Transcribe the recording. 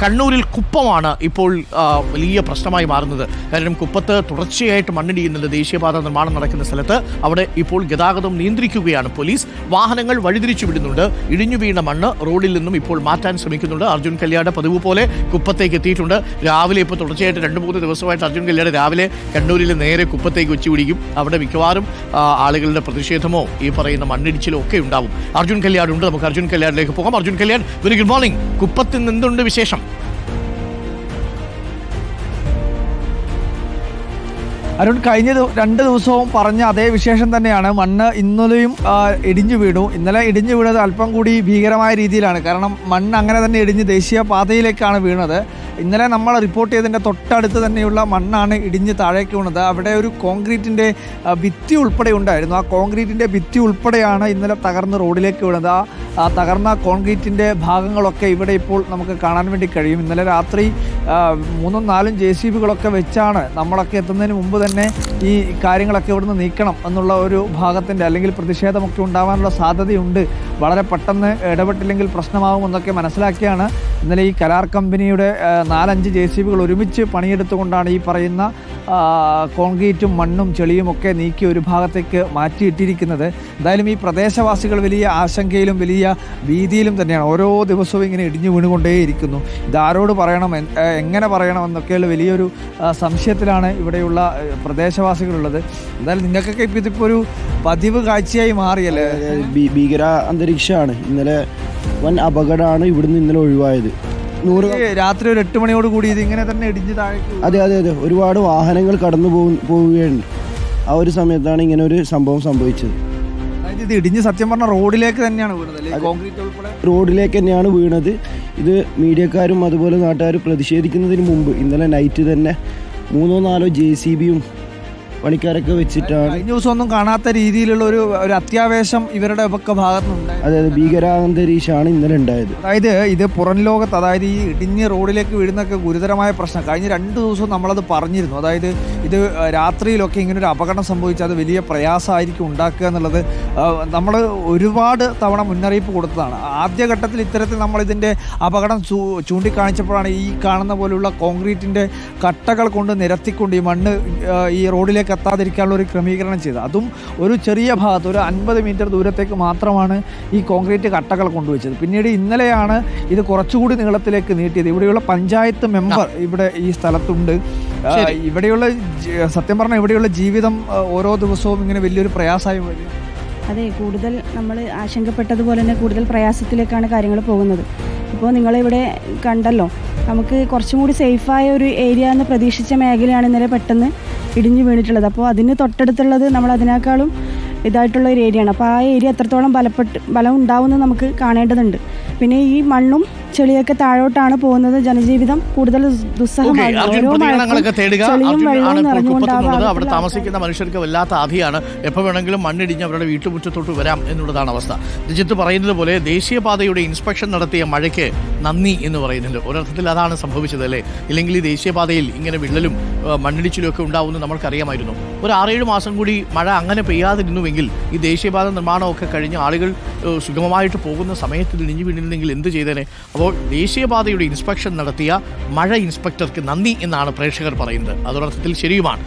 കണ്ണൂരിൽ കുപ്പമാണ് ഇപ്പോൾ വലിയ പ്രശ്നമായി മാറുന്നത്. കാരണം കുപ്പത്ത് തുടർച്ചയായിട്ട് മണ്ണിടിയുന്നുണ്ട്. ദേശീയപാത നിർമ്മാണം നടക്കുന്ന സ്ഥലത്ത് അവിടെ ഇപ്പോൾ ഗതാഗതം നിയന്ത്രിക്കുകയാണ് പോലീസ്. വാഹനങ്ങൾ വഴിതിരിച്ചു വിടുന്നുണ്ട്. ഇടിഞ്ഞു വീണ മണ്ണ് റോഡിൽ നിന്നും ഇപ്പോൾ മാറ്റാൻ ശ്രമിക്കുന്നുണ്ട്. അർജുൻ കല്യാട് പതിവ് പോലെ കുപ്പത്തേക്ക് എത്തിയിട്ടുണ്ട്. രാവിലെ ഇപ്പോൾ തുടർച്ചയായിട്ട് രണ്ട് മൂന്ന് ദിവസമായിട്ട് അർജുൻ കല്യാട് രാവിലെ കണ്ണൂരിൽ നേരെ കുപ്പത്തേക്ക് വെച്ച് പിടിക്കും. അവിടെ മിക്കവാറും ആളുകളുടെ പ്രതിഷേധമോ ഈ പറയുന്ന മണ്ണിടിച്ചിലോ ഒക്കെ ഉണ്ടാവും. അർജുൻ കല്യാട് ഉണ്ട്. നമുക്ക് അർജുൻ കല്യാടിലേക്ക് പോകാം. Arjun Kalyan very good morning കുപ്പത്തിൽ നിന്നുണ്ട് വിശേഷം. അരുൺ കഴിഞ്ഞ രണ്ട് ദിവസവും പറഞ്ഞ അതേ വിശേഷം തന്നെയാണ്. മണ്ണ് ഇന്നലെയും ഇടിഞ്ഞു വീണു. ഇന്നലെ ഇടിഞ്ഞു വീണത് അല്പം കൂടി ഭീകരമായ രീതിയിലാണ്. കാരണം മണ്ണ് അങ്ങനെ തന്നെ ഇടിഞ്ഞ് ദേശീയ പാതയിലേക്കാണ് വീണത്. ഇന്നലെ നമ്മൾ റിപ്പോർട്ട് ചെയ്തതിന്റെ തൊട്ടടുത്ത് തന്നെയുള്ള മണ്ണാണ് ഇടിഞ്ഞ് താഴേക്ക് വീണത്. അവിടെ ഒരു കോൺക്രീറ്റിന്റെ ഭിത്തി ഉൾപ്പെടെ ഉണ്ടായിരുന്നു. ആ കോൺക്രീറ്റിന്റെ ഭിത്തി ഉൾപ്പെടെയാണ് ഇന്നലെ തകർന്ന് റോഡിലേക്ക് വീണത്. ആ ആ തകർന്ന കോൺക്രീറ്റിന്റെ ഭാഗങ്ങളൊക്കെ ഇവിടെ ഇപ്പോൾ നമുക്ക് കാണാൻ വേണ്ടി കഴിയും. ഇന്നലെ രാത്രി മൂന്നും നാലും ജെ സി ബികളൊക്കെ വെച്ചാണ് നമ്മളൊക്കെ എത്തുന്നതിന് മുമ്പ് തന്നെ ഈ കാര്യങ്ങളൊക്കെ ഇവിടുന്ന് നീക്കണം എന്നുള്ള ഒരു ഭാഗത്തിന്റെ അല്ലെങ്കിൽ പ്രതിഷേധമൊക്കെ ഉണ്ടാവാനുള്ള സാധ്യതയുണ്ട്. വളരെ പെട്ടെന്ന് ഇടപെട്ടില്ലെങ്കിൽ പ്രശ്നമാകുമെന്നൊക്കെ മനസ്സിലാക്കിയാണ് ഇന്നലെ ഈ കരാർ കമ്പനിയുടെ നാലഞ്ച് ജെ സി ബികൾ ഒരുമിച്ച് പണിയെടുത്തുകൊണ്ടാണ് ഈ പറയുന്ന കോൺക്രീറ്റും മണ്ണും ചെളിയുമൊക്കെ നീക്കി ഒരു ഭാഗത്തേക്ക് മാറ്റിയിട്ടിരിക്കുന്നത്. എന്തായാലും ഈ പ്രദേശവാസികൾ വലിയ ആശങ്കയിലും വലിയ ഭീതിയിലും തന്നെയാണ്. ഓരോ ദിവസവും ഇങ്ങനെ ഇടിഞ്ഞു വീണുകൊണ്ടേയിരിക്കുന്നു. ഇതാരോട് പറയണം? എങ്ങനെ പറയണമെന്നൊക്കെയുള്ള വലിയൊരു സംശയത്തിലാണ് ഇവിടെയുള്ള പ്രദേശവാസികളുള്ളത്. എന്തായാലും നിങ്ങൾക്കൊക്കെ ഇപ്പം ഇതിപ്പോൾ ഒരു പതിവ് കാഴ്ചയായി മാറിയല്ലേ? ഭീകര അന്തരീക്ഷമാണ്. ഇന്നലെ വൻ അപകടമാണ് ഇവിടുന്ന് ഇന്നലെ ഒഴിവായത്. നൂറ് രാത്രി ഒരു എട്ട് മണിയോട് കൂടി ഇത് ഇങ്ങനെ തന്നെ ഇടിഞ്ഞ് താഴേക്ക് അതെ അതെ അതെ. ഒരുപാട് വാഹനങ്ങൾ കടന്നു പോവുകയുണ്ട്. ആ ഒരു സമയത്താണ് ഇങ്ങനെ ഒരു സംഭവം സംഭവിച്ചത്. അതായത് ഇത് ഇടിഞ്ഞ് സത്യം പറഞ്ഞ റോഡിലേക്ക് തന്നെയാണ് വീണത് കോൺക്രീറ്റ് ഉൾപ്പെടെ? റോഡിലേക്ക് തന്നെയാണ് വീണത്. ഇത് മീഡിയക്കാരും അതുപോലെ നാട്ടുകാരും പ്രതിഷേധിക്കുന്നതിന് മുമ്പ് ഇന്നലെ നൈറ്റ് തന്നെ മൂന്നോ നാലോ ജെ സി ബിയും പണിക്കാരൊക്കെ വെച്ചിട്ടാണ്. കഴിഞ്ഞ ദിവസം ഒന്നും കാണാത്ത രീതിയിലുള്ള ഒരു ഒരു അത്യാവേശം ഇവരുടെ ഒക്കെ ഭാഗത്തുനിന്നുണ്ടായി. അതായത് ഭീകരാന്തരീക്ഷമാണ് ഇന്നലെ ഉണ്ടായത്. അതായത് ഇത് പുറം ലോകത്ത് അതായത് ഈ ഇടിഞ്ഞ് റോഡിലേക്ക് വീഴുന്നൊക്കെ ഗുരുതരമായ പ്രശ്നം. കഴിഞ്ഞ രണ്ട് ദിവസവും നമ്മളത് പറഞ്ഞിരുന്നു. അതായത് ഇത് രാത്രിയിലൊക്കെ ഇങ്ങനെ ഒരു അപകടം സംഭവിച്ചാൽ അത് വലിയ പ്രയാസമായിരിക്കും ഉണ്ടാക്കുക എന്നുള്ളത് നമ്മൾ ഒരുപാട് തവണ മുന്നറിയിപ്പ് കൊടുത്തതാണ്. ആദ്യഘട്ടത്തിൽ ഇത്തരത്തിൽ നമ്മളിതിന്റെ അപകടം ചൂ ചൂണ്ടിക്കാണിച്ചപ്പോഴാണ് ഈ കാണുന്ന പോലുള്ള കോൺക്രീറ്റിന്റെ കട്ടകൾ കൊണ്ട് നിരത്തിക്കൊണ്ട് ഈ മണ്ണ് ഈ റോഡിലേക്ക് എത്താതിരിക്കാനുള്ള ഒരു ക്രമീകരണം ചെയ്ത് അതും ഒരു ചെറിയ ഭാഗത്ത് ഒരു അൻപത് മീറ്റർ ദൂരത്തേക്ക് മാത്രമാണ് ഈ കോൺക്രീറ്റ് കട്ടകൾ കൊണ്ടുവച്ചത്. പിന്നീട് ഇന്നലെയാണ് ഇത് കുറച്ചുകൂടി നീളത്തിലേക്ക് നീട്ടിയത്. ഇവിടെയുള്ള പഞ്ചായത്ത് മെമ്പർ ഇവിടെ ഈ സ്ഥലത്തുണ്ട്. ഇവിടെയുള്ള സത്യം പറഞ്ഞാൽ ഇവിടെയുള്ള ജീവിതം ഓരോ ദിവസവും ഇങ്ങനെ വലിയൊരു പ്രയാസമായി വരും അതെ കൂടുതൽ നമ്മൾ ആശങ്കപ്പെട്ടതുപോലെ തന്നെ കൂടുതൽ പ്രയാസത്തിലേക്കാണ് കാര്യങ്ങൾ പോകുന്നത്. ഇപ്പോൾ നിങ്ങളിവിടെ കണ്ടല്ലോ നമുക്ക് കുറച്ചും കൂടി സേഫായ ഒരു ഏരിയ എന്ന് പ്രതീക്ഷിച്ച മേഖലയാണ് ഇന്നലെ പെട്ടെന്ന് ഇടിഞ്ഞു വീണിട്ടുള്ളത്. അപ്പോൾ അതിന് തൊട്ടടുത്തുള്ളത് നമ്മൾ അതിനേക്കാളും ഇതായിട്ടുള്ള ഒരു ഏരിയയാണ്. അപ്പോൾ ആ ഏരിയ എത്രത്തോളം ബലപ്പെട്ട് ബലം ഉണ്ടാവുമെന്ന് നമുക്ക് കാണേണ്ടതുണ്ട്. പിന്നെ ഈ മണ്ണും ചെളിയൊക്കെ താഴോട്ടാണ് പോകുന്നത്. ജനജീവിതം കൂടുതൽ അവിടെ താമസിക്കുന്ന മനുഷ്യർക്ക് വല്ലാത്ത ആധിയാണ്. എപ്പോൾ വേണമെങ്കിലും മണ്ണിടിഞ്ഞ് അവരുടെ വീട്ടുമുറ്റത്തോട്ട് വരാം എന്നുള്ളതാണ് അവസ്ഥ. രജിത്ത് പറയുന്നത് പോലെ ദേശീയപാതയുടെ ഇൻസ്പെക്ഷൻ നടത്തിയ മഴയ്ക്ക് നന്ദി എന്ന് പറയുന്നുണ്ട്. ഒരർത്ഥത്തിൽ അതാണ് സംഭവിച്ചത് അല്ലേ? ഇല്ലെങ്കിൽ ഈ ദേശീയപാതയിൽ ഇങ്ങനെ വിള്ളലും മണ്ണിടിച്ചിലും ഒക്കെ ഉണ്ടാവുമെന്ന് നമ്മൾക്കറിയാമായിരുന്നു. ഒരു ആറേഴ് മാസം കൂടി മഴ അങ്ങനെ പെയ്യാതിരുന്നുവെങ്കിൽ ഈ ദേശീയപാത നിർമ്മാണമൊക്കെ കഴിഞ്ഞ് ആളുകൾ സുഗമമായിട്ട് പോകുന്ന സമയത്ത് ഇടിഞ്ഞു വീണിരുന്നെങ്കിൽ എന്ത് ചെയ്തേനെ? അപ്പോൾ ദേശീയപാതയുടെ ഇൻസ്പെക്ഷൻ നടത്തിയ മഴ ഇൻസ്പെക്ടർക്ക് നന്ദി എന്നാണ് പ്രേക്ഷകർ പറയുന്നത്. അതൊരർത്ഥത്തിൽ ശരിയുമാണ്.